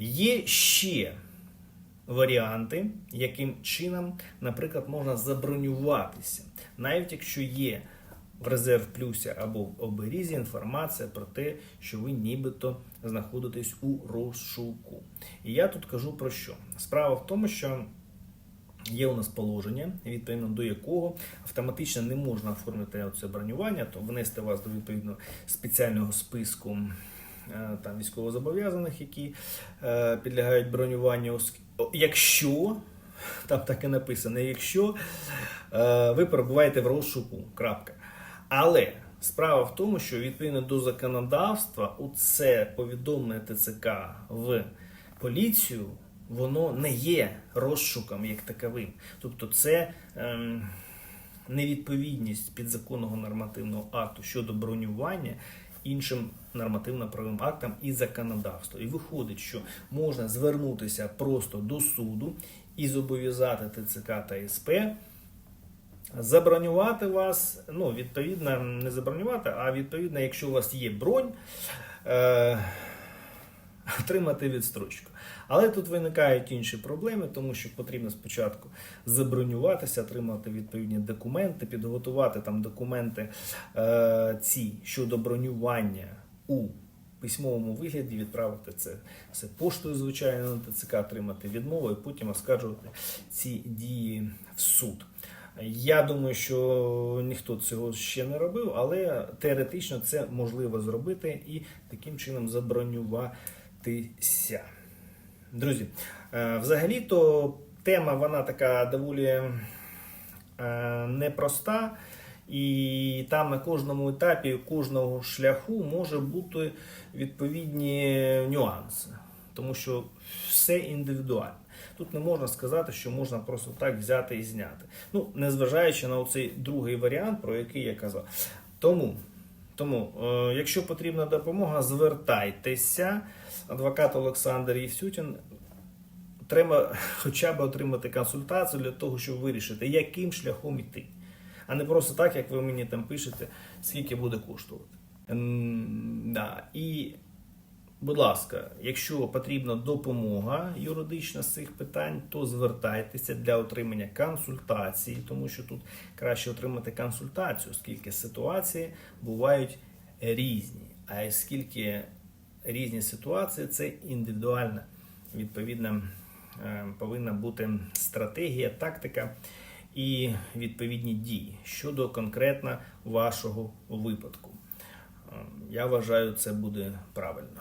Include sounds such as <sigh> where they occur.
Є ще варіанти, яким чином, наприклад, можна забронюватися, навіть якщо є в резерв плюсі або в оберізі інформація про те, що ви нібито знаходитесь у розшуку. І я тут кажу про що? Справа в тому, що Є у нас положення, відповідно до якого автоматично не можна оформити це бронювання, то внести вас до відповідно спеціального списку там військовозобов'язаних, які е, підлягають бронюванню, якщо там так і написано, якщо е, ви перебуваєте в розшуку. Крапка. Але справа в тому, що відповідно до законодавства, у це повідомлення ТЦК в поліцію, воно не є розшуком як таковим. Тобто, це ем, невідповідність підзаконного нормативного акту щодо бронювання іншим нормативно-правовим актам і законодавству. І виходить, що можна звернутися просто до суду і зобов'язати ТЦК та СП забронювати вас, ну, відповідно, не забронювати, а відповідно, якщо у вас є бронь, е, отримати відстрочку. Але тут виникають інші проблеми, тому що потрібно спочатку забронюватися, отримати відповідні документи, підготувати там документи е, ці щодо бронювання у письмовому вигляді, відправити це все поштою, звичайно, на ТЦК, отримати відмову і потім оскаржувати ці дії в суд. Я думаю, що ніхто цього ще не робив, але теоретично це можливо зробити і таким чином забронюватися. Друзі, е, взагалі-то тема вона така доволі е, непроста, і там на кожному етапі кожного шляху може бути відповідні нюанси, тому що все індивідуально. Тут не можна сказати, що можна просто так взяти і зняти. Ну, незважаючи на цей другий варіант, про який я казав. Тому, тому е, якщо потрібна допомога, звертайтеся. Адвокат Олександр Євсютін треба <laughs> хоча б отримати консультацію для того, щоб вирішити, яким шляхом йти. А не просто так, як ви мені там пишете, скільки буде коштувати. Да. І, будь ласка, якщо потрібна допомога юридична з цих питань, то звертайтеся для отримання консультації, тому що тут краще отримати консультацію, оскільки ситуації бувають різні. А оскільки різні ситуації, це індивідуальна, відповідно, е, повинна бути стратегія, тактика і відповідні дії щодо конкретно вашого випадку. Е, Я вважаю, це буде правильно.